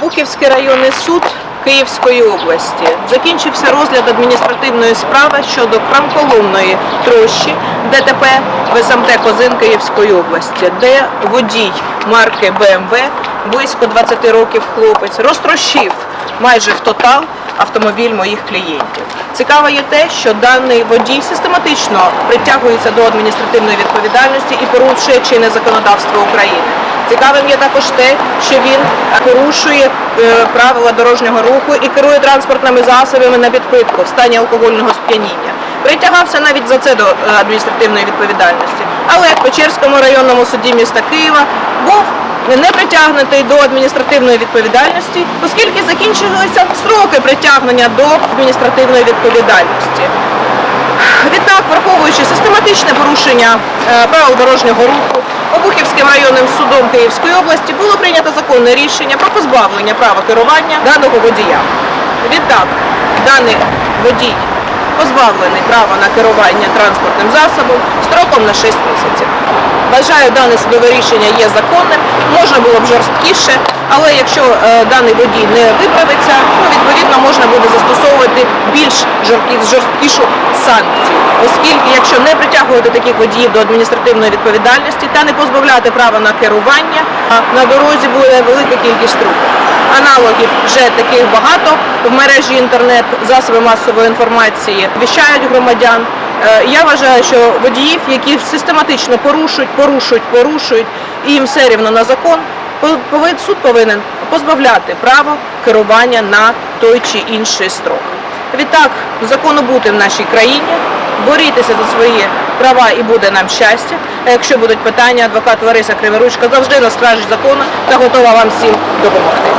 Обухівський районний суд Київської області закінчився розгляд адміністративної справи щодо крамколомної трощі ДТП в Козин Київської області, де водій марки БМВ, близько 20 років хлопець, розтрощив майже в тотал автомобіль моїх клієнтів. Цікаво є те, що даний водій систематично притягується до адміністративної відповідальності і порушує чинне законодавство України. Цікавим є також те, що він порушує е, правила дорожнього руху і керує транспортними засобами на підпитку в стані алкогольного сп'яніння. Притягався навіть за це до е, адміністративної відповідальності. Але в Печерському районному суді міста Києва був не притягнутий до адміністративної відповідальності, оскільки закінчилися строки притягнення до адміністративної відповідальності. Відтак, враховуючи систематичне порушення е, правил дорожнього руху, Обухівським районним судом Київської області було прийнято законне рішення про позбавлення права керування даного водія. Відтак, даний водій позбавлений права на керування транспортним засобом строком на 6 місяців. Вважаю, дане судове рішення є законним, можна було б жорсткіше, але якщо е, даний водій не виправиться, відповідно можна буде застосовувати більш жорсткі- жорсткішу санкцію, оскільки якщо не притягувати таких водіїв до адміністративної відповідальності та не позбавляти права на керування, на дорозі буде велика кількість трупів. Аналогів вже таких багато в мережі інтернет, засоби масової інформації віщають громадян. Е, Я вважаю, що водіїв, які систематично порушують, порушують, порушують, і їм все рівно на закон, суд повинен позбавляти право керування на той чи інший строк. Відтак, закону бути в нашій країні, борітеся за свої права і буде нам щастя. А якщо будуть питання, адвокат Лариса Криворучка завжди на стражі закону та готова вам всім допомогти.